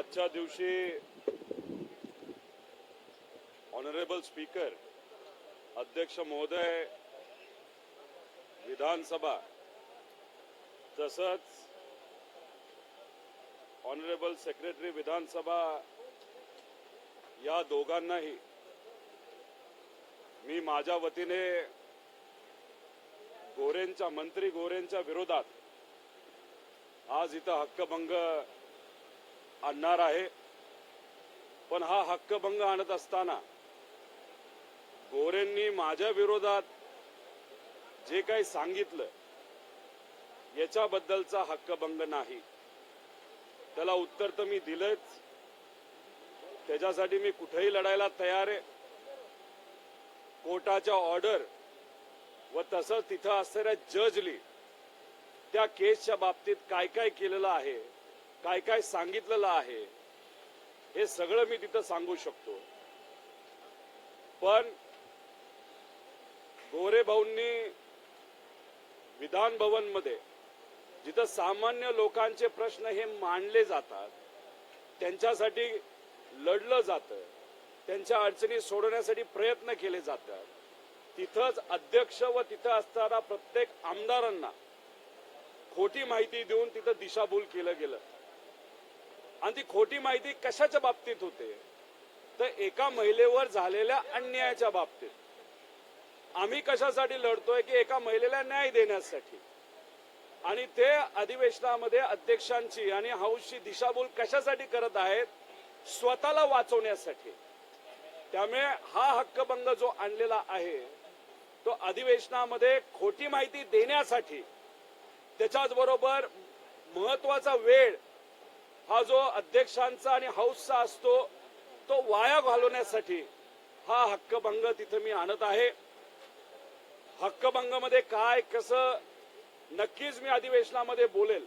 आजच्या दिवशी honourable speaker अध्यक्ष महोदय विधानसभा तसंच ऑनरेबल सेक्रेटरी विधानसभा या दोघांनाही मी माझ्या वतीने गोरेंच्या मंत्री गोरेंच्या विरोधात आज इथं हक्कभंग आणणार आहे. पण हा हक्कभंग आणत असताना गोरेंनी माझ्या विरोधात जे काही सांगितलं याच्याबद्दलचा हक्कभंग नाही. त्याला उत्तर तर मी दिलंच. त्याच्यासाठी मी कुठेही लढायला तयार आहे. कोर्टाच्या ऑर्डर व तसंच तिथं असणाऱ्या जजली त्या केसच्या बाबतीत काय काय केलेलं आहे काय काय सांगितलेलं आहे हे सगळं मी तिथं सांगू शकतो. पण गोरे भाऊंनी विधान भवनमध्ये जिथं सामान्य लोकांचे प्रश्न हे मांडले जातात त्यांच्यासाठी लढलं जातं त्यांच्या अडचणी सोडवण्यासाठी प्रयत्न केले जातात. तिथंच अध्यक्ष व तिथं असणारा प्रत्येक आमदारांना खोटी माहिती देऊन तिथं दिशाभूल केलं गेलं. आणि ती खोटी माहिती कशाच्या बाबतीत होते? तर एका महिलेवर झालेल्या अन्यायाच्या बाबतीत. आम्ही कशासाठी लढतोय की एका महिलेला न्याय देण्यासाठी? आणि ते अधिवेशनामध्ये अध्यक्षांची आणि हाऊसची दिशाभूल कशासाठी करत आहेत? स्वतःला वाचवण्यासाठी. त्यामुळे हा हक्कभंग जो आणलेला आहे तो अधिवेशनामध्ये खोटी माहिती देण्यासाठी त्याच्याच बरोबर महत्त्वाचा वेळ हा जो अध्यक्षांचा आणि हाऊसचा असतो तो वाया घालवण्यासाठी हा हक्कभंग तिथं मी आणत आहे. हक्कभंगमध्ये काय कसं नक्कीच मी अधिवेशनामध्ये बोलेल.